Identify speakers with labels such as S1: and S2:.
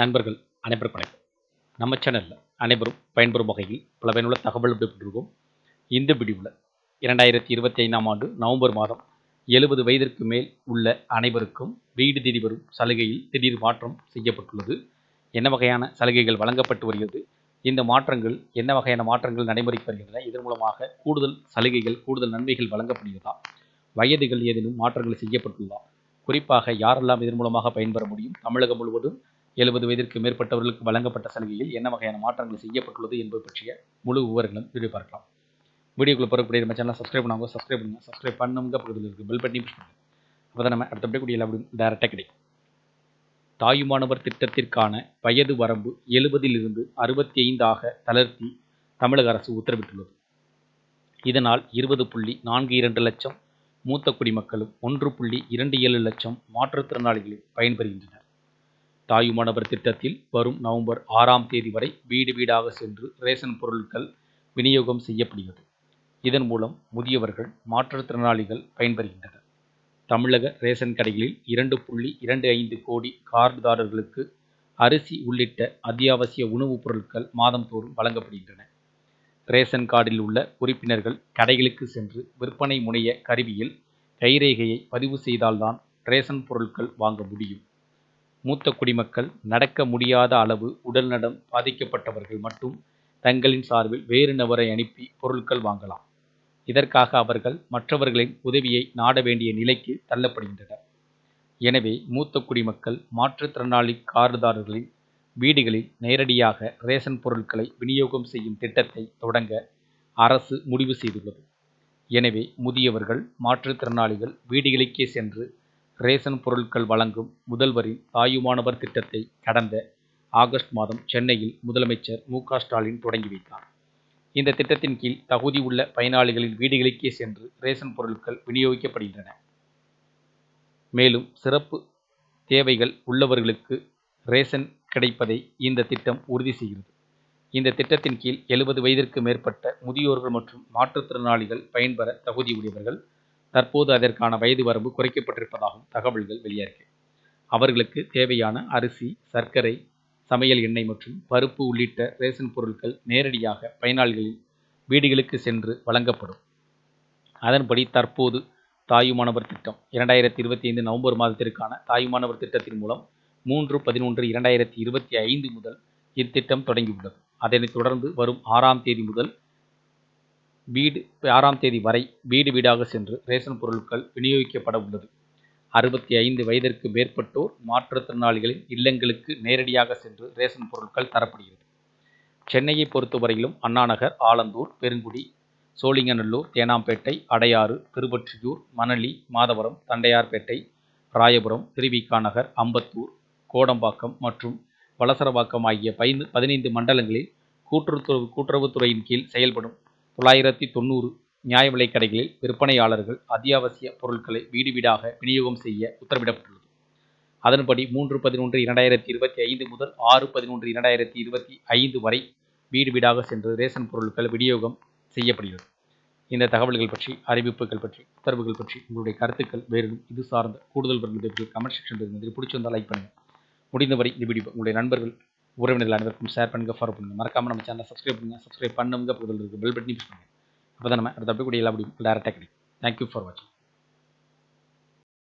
S1: நண்பர்கள் அனைவருக்கும் வணக்கம். நம்ம சேனலில் அனைவரும் பயன்பெறும் வகையில் பல பயனுள்ள தகவல் பெற்றிருக்கோம் இந்த பிடிவில் இரண்டாயிரத்தி இருபத்தி ஐந்தாம் ஆண்டு நவம்பர் மாதம் எழுபது வயதிற்கு மேல் உள்ள அனைவருக்கும் வீடு தேடி வரும் சலுகையில் திடீர் மாற்றம் செய்யப்பட்டுள்ளது. என்ன வகையான சலுகைகள் வழங்கப்பட்டு வருகிறது? இந்த மாற்றங்கள் என்ன வகையான மாற்றங்கள் நடைமுறைக்கு வருகின்றன? இதன் மூலமாக கூடுதல் சலுகைகள் கூடுதல் நன்மைகள் வழங்கப்படுகிறதா? வயதுகள் ஏதேனும் மாற்றங்கள் செய்யப்பட்டுள்ளதா? குறிப்பாக யாரெல்லாம் இதன் மூலமாக பயன்பெற முடியும்? தமிழகம் முழுவதும் எழுபது வயதிற்கு மேற்பட்டவர்களுக்கு வழங்கப்பட்ட சலுகையில் என்ன வகையான மாற்றங்கள் செய்யப்பட்டுள்ளது என்பது பற்றிய முழு விவரங்களும் வீடியோ பார்க்கலாம். வீடியோக்குள்ள பிறக்கூடிய நம்ம சேனலை சப்ஸ்கிரைப் பண்ணுவாங்க சப்ஸ்கிரைப் பண்ணுங்க. சப்ஸ்கிரைப் பண்ணுங்க பக்கத்தில் இருக்குது பெல் பட்டனி புஷ் பண்ணுங்க. அப்போ தான் நம்ம அடுத்த கூடிய எல்லா டேரெக்டாக கிடைக்கும். தாயுமானவர் திட்டத்திற்கான வயது வரம்பு எழுபதிலிருந்து அறுபத்தி ஐந்தாக தளர்த்தி தமிழக அரசு உத்தரவிட்டுள்ளது. இதனால் இருபது புள்ளி நான்கு இரண்டு லட்சம் மூத்த குடிமக்களும் ஒன்று புள்ளி இரண்டு ஏழு லட்சம் மாற்றுத்திறனாளிகளும் பயன்பெறுகின்றனர். தாயுமானவர் திட்டத்தில் வரும் நவம்பர் ஆறாம் தேதி வரை வீடு வீடாக சென்று ரேஷன் பொருட்கள் விநியோகம் செய்யப்படுகிறது. இதன் மூலம் முதியவர்கள் மாற்றுத்திறனாளிகள் பயன்பெறுகின்றனர். தமிழக ரேஷன் கடைகளில் இரண்டு புள்ளி இரண்டு ஐந்து கோடி கார்டுதாரர்களுக்கு அரிசி உள்ளிட்ட அத்தியாவசிய உணவுப் பொருட்கள் மாதந்தோறும் வழங்கப்படுகின்றன. ரேஷன் கார்டில் உள்ள உறுப்பினர்கள் கடைகளுக்கு சென்று விற்பனை முனைய கருவியில் கைரேகையை பதிவு செய்தால்தான் ரேஷன் பொருட்கள் வாங்க முடியும். மூத்த குடிமக்கள் நடக்க முடியாத அளவு உடல்நலம் பாதிக்கப்பட்டவர்கள் மட்டும் தங்களின் சார்பில் வேறு நபரை அனுப்பி பொருட்கள் வாங்கலாம். இதற்காக அவர்கள் மற்றவர்களின் உதவியை நாட வேண்டிய நிலைக்கு தள்ளப்படுகின்றனர். எனவே மூத்த குடிமக்கள் மாற்றுத்திறனாளி கார்டுதாரர்களின் வீடுகளில் நேரடியாக ரேஷன் பொருட்களை விநியோகம் செய்யும் திட்டத்தை தொடங்க அரசு முடிவு செய்துள்ளது. எனவே முதியவர்கள் மாற்றுத்திறனாளிகள் வீடுகளுக்கே சென்று ரேஷன் பொருட்கள் வழங்கும் முதல்வரின் தாயுமானவர் திட்டத்தை கடந்த ஆகஸ்ட் மாதம் சென்னையில் முதலமைச்சர் மு ஸ்டாலின் தொடங்கி வைத்தார். இந்த திட்டத்தின் கீழ் தகுதி உள்ள பயனாளிகளின் வீடுகளுக்கே சென்று ரேஷன் பொருட்கள் விநியோகிக்கப்படுகின்றன. மேலும் சிறப்பு தேவைகள் உள்ளவர்களுக்கு ரேஷன் கிடைப்பதை இந்த திட்டம் உறுதி செய்கிறது. இந்த திட்டத்தின் கீழ் எழுபது வயதிற்கு மேற்பட்ட முதியோர்கள் மற்றும் மாற்றுத்திறனாளிகள் பயன்பெற தகுதியுடையவர்கள் தற்போது அதற்கான வயது வரம்பு குறைக்கப்பட்டிருப்பதாகவும் தகவல்கள் வெளியாகி அவர்களுக்கு தேவையான அரிசி சர்க்கரை சமையல் எண்ணெய் மற்றும் பருப்பு உள்ளிட்ட ரேஷன் பொருட்கள் நேரடியாக பயனாளிகளின் வீடுகளுக்கு சென்று வழங்கப்படும். அதன்படி தற்போது தாயுமானவர் திட்டம் இரண்டாயிரத்தி இருபத்தி ஐந்து நவம்பர் மாதத்திற்கான தாயுமானவர் திட்டத்தின் மூலம் மூன்று பதினொன்று இரண்டாயிரத்தி இருபத்தி ஐந்து முதல் இத்திட்டம் தொடங்கியுள்ளது. அதனைத் தொடர்ந்து வரும் ஆறாம் தேதி முதல் வீடு ஆறாம் தேதி வரை வீடு வீடாக சென்று ரேஷன் பொருட்கள் விநியோகிக்கப்பட உள்ளது. அறுபத்தி ஐந்து வயதிற்கு மேற்பட்டோர் மாற்றுத்திறனாளிகளின் இல்லங்களுக்கு நேரடியாக சென்று ரேஷன் பொருட்கள் தரப்படுகிறது. சென்னையை பொறுத்தவரையிலும் அண்ணாநகர் ஆலந்தூர் பெருங்குடி சோழிங்கநல்லூர் தேனாம்பேட்டை அடையாறு திருவொற்றியூர் மணலி மாதவரம் தண்டையார்பேட்டை ராயபுரம் திருவிக்கா நகர் அம்பத்தூர் கோடம்பாக்கம் மற்றும் வலசரவாக்கம் ஆகிய பதிந்து பதினைந்து மண்டலங்களில் கூட்டுறவு கூட்டுறவுத்துறையின் கீழ் செயல்படும் தொள்ளாயிரத்தி தொண்ணூறு நியாய விலைக் கடைகளில் விற்பனையாளர்கள் அத்தியாவசிய பொருட்களை வீடு வீடாக விநியோகம் செய்ய உத்தரவிடப்பட்டுள்ளது. அதன்படி மூன்று பதினொன்று இரண்டாயிரத்தி இருபத்தி ஐந்து முதல் ஆறு பதினொன்று இரண்டாயிரத்தி இருபத்தி ஐந்து வரை வீடு வீடாக சென்று ரேஷன் பொருட்கள் விநியோகம் செய்யப்படுகிறது. இந்த தகவல்கள் பற்றி அறிவிப்புகள் பற்றி உத்தரவுகள் பற்றி உங்களுடைய கருத்துக்கள் வேறும் இது சார்ந்த கூடுதல் வருகிறது கமெண்ட் செக்ஷன் இருந்தது பிடிச்சிருந்தால் லைக் பண்ணுங்கள் முடிந்தவரை இந்த வீடியோ உங்களுடைய நண்பர்கள் உறவினர்கள் அனைவருக்கும் ஷேர் பண்ணுங்கள் ஃபாலோ பண்ணுங்கள் மறக்காமல் நம்ம சேனலை சப்ஸ்கிரைப் பண்ணுங்கள் சப்ஸ்கிரைப் பண்ணுங்க பக்கத்தில் இருக்குது பெல் பட்டன் யூஸ் பண்ணுங்கள் அப்போ தான் நம்ம அடுத்த அப்படி கூட எல்லா வீடியோ டேரெக்டாக கிடைக்கும். தேங்க்யூ ஃபார் வாட்சிங்